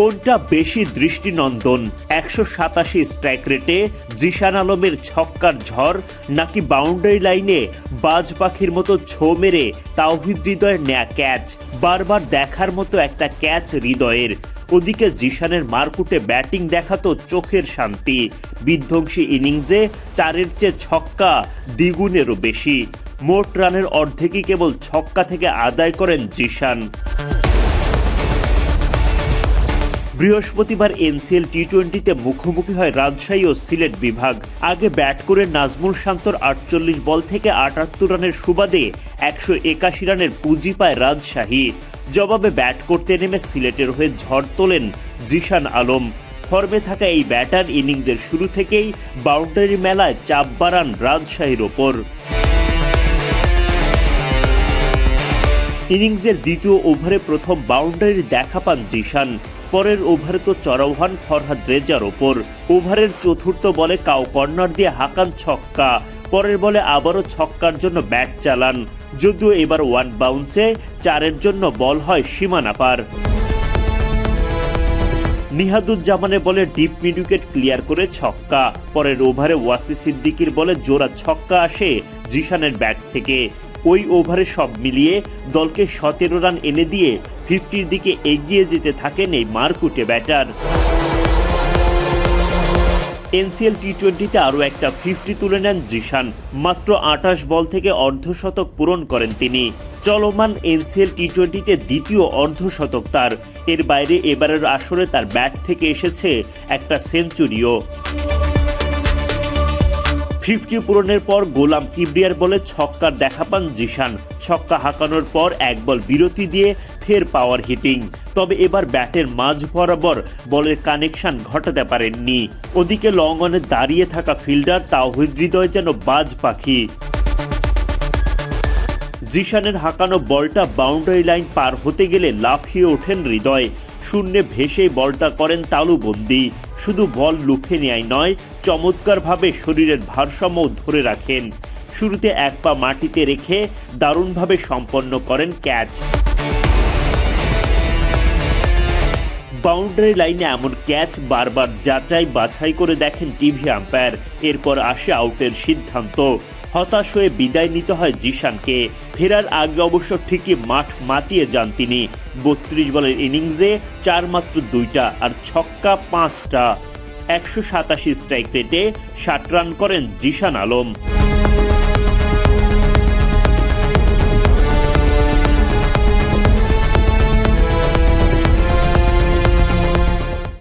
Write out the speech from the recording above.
কোনটা বেশি দৃষ্টিনন্দন? একশো সাতাশি স্ট্রাইক রেটে জিশান আলমের ছক্কার ঝড় নাকি বাউন্ডারি লাইনে বাজ পাখির মতো ছো মেরে তাওহিদ হৃদয়ের নেয়া ক্যাচ বারবার দেখার মতো একটা ক্যাচ হৃদয়ের। ওদিকে জিশানের মারকুটে ব্যাটিং দেখাতো চোখের শান্তি। বিধ্বংসী ইনিংসে চারের চেয়ে ছক্কা দ্বিগুণেরও বেশি। মোট রানের অর্ধেকই কেবল ছক্কা থেকে আদায় করেন জিশান। বৃহস্পতিবার এনসিএল টি টোয়েন্টিতে মুখোমুখি হয় রাজশাহী ও সিলেট বিভাগ। আগে ব্যাট করে নাজমুল শান্তর আটচল্লিশ বল থেকে আটাত্তর রানের সুবাদে একশো একাশি রানের পুঁজি পায় রাজশাহী। জবাবে ব্যাট করতে নেমে সিলেটের হয়ে ঝড় তোলেন জিশান আলম। ফর্মে থাকা এই ব্যাটার ইনিংসের শুরু থেকেই বাউন্ডারি মেলায় চাপ বাড়ান রাজশাহীর ওপর। ইনিংসের দ্বিতীয় ওভারে প্রথম বাউন্ডারির দেখা পান জিশান। পরের ওভারে তো চড়াও হন ফরহাদ রেজার ওপর। ওভারের চতুর্থ বলে কাউ কর্নার দিয়ে হাকান ছক্কা। পরের বলে আবারও ছক্কার জন্য ব্যাট চালান। যদিও এবার ওয়ান বাউন্সে চারের জন্য বল হয় সীমানা পার। নিহাদুজ্জামানের বলে ডিপ মিড উইকেট ক্লিয়ার করে ছক্কা। পরের ওভারে ওয়াসি সিদ্দিকির বলে জোড়া ছক্কা আসে জিশানের ব্যাট থেকে। ওই ওভারে সব মিলিয়ে দলকে সতেরো রান এনে দিয়ে ফিফটির দিকে এগিয়ে যেতে থাকেন এই মারকুটে ব্যাটার। এনসিএল টি টোয়েন্টিতে আরও একটা ফিফটি তুলে নেন জিশান। মাত্র আটাশ বল থেকে অর্ধশতক পূরণ করেন তিনি। চলমান এনসিএল টি টোয়েন্টিতে দ্বিতীয় অর্ধশতক তার। এর বাইরে এবারের আসরে তার ব্যাট থেকে এসেছে একটা সেঞ্চুরিও। ফিফটি পূরণের পর গোলাম কিবরিয়ার বলে ছক্কার দেখা পান জিশান। ছক্কা হাঁকানোর পর এক বল বিরতি দিয়ে ফের পাওয়ার হিটিং। তবে এবার ব্যাটের মাঝ বরাবর বলের কানেকশন ঘটাতে পারেননি। ওদিকে লং অনে দাঁড়িয়ে থাকা ফিল্ডার তাওহিদ হৃদয় যেন বাজ পাখি। জিশানের হাঁকানো বলটা বাউন্ডারি লাইন পার হতে গেলে লাফিয়ে ওঠেন হৃদয়। শূন্যে ভেসেই বলটা করেন তালুবন্দি। শুধু বল লুফে নেয় নয় চমৎকারভাবে শরীরের ভারসাম্য ধরে রাখেন। শুরুতে এক পা মাটিতে রেখে দারুণভাবে সম্পন্ন করেন ক্যাচ। বাউন্ডারি লাইনে এমন ক্যাচ বারবার যাচাই বাছাই করে দেখেন টিভি আম্পায়ার। এরপর আসে আউটের সিদ্ধান্ত। হতাশ হয়ে বিদায় নিতে হয় জিশানকে। ফেরার আগে অবশ্য ঠিকই মাঠ মাতিয়ে যান তিনি। বত্রিশ বলের ইনিংসে চার মাত্র দুইটা আর ছক্কা পাঁচটা। একশো সাতাশি স্ট্রাইক রেটে ষাট রান করেন জিশান আলম।